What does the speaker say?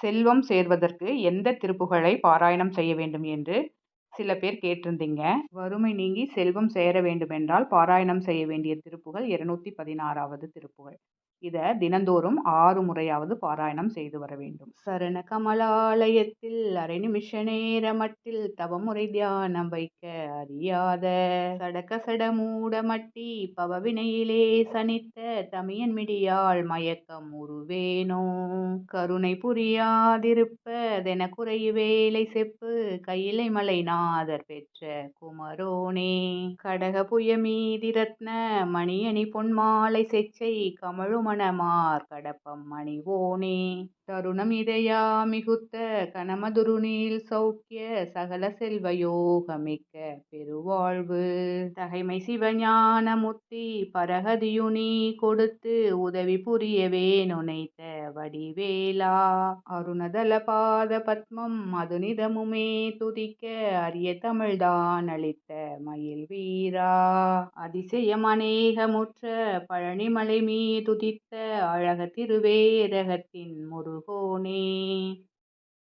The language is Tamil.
செல்வம் சேர்வதற்கு எந்த திருப்புகழை பாராயணம் செய்ய வேண்டும் என்று சில பேர் கேட்டிருந்தீங்க. வறுமை நீங்கி செல்வம் சேர வேண்டுமென்றால் பாராயணம் செய்ய வேண்டிய திருப்புகள் இருநூத்தி பதினாறாவது திருப்புகள். இதை தினந்தோறும் ஆறு முறையாவது பாராயணம் செய்து வர வேண்டும். சரண கமலாலயத்தில் அரை நிமிஷ நேர மட்டில் தவமுறை தியானம் வைக்க அறியாத சடக்க சடமூட மட்டி பவவினையிலே சனித்த தமியன் மிடியால் மயக்கம் உருவேனோ? கருணை புரியாதிருப்பதென குறைவேலை செப்பு. கையிலை மலை நாதர் பெற்ற குமரோனே. கடக புயமீதி ரத்ன மணியணி பொன்மாலை செச்சை. கமழுமணமார் கடப்பம் மணிவோனே. தருணம் இதயா மிகுத்த கனமதுருநீல் சௌக்கிய சகல செல்வ யோகமிக்க பெருவாழ்வு. தகைமை சிவஞான முத்தி பரகதியுனி கொடுத்து உதவி புரியவே நுனைத்த வடிவேலா அருணதல பாத பத்மம் மதுனிதமுமே துதிக்க அரிய தமிழ்தான் அளித்த மயில் வீரா. அதிசயம் அநேகமுற்ற பழனிமலை மீதுதித்த அழக திருவேரகத்தின் முருகோனே.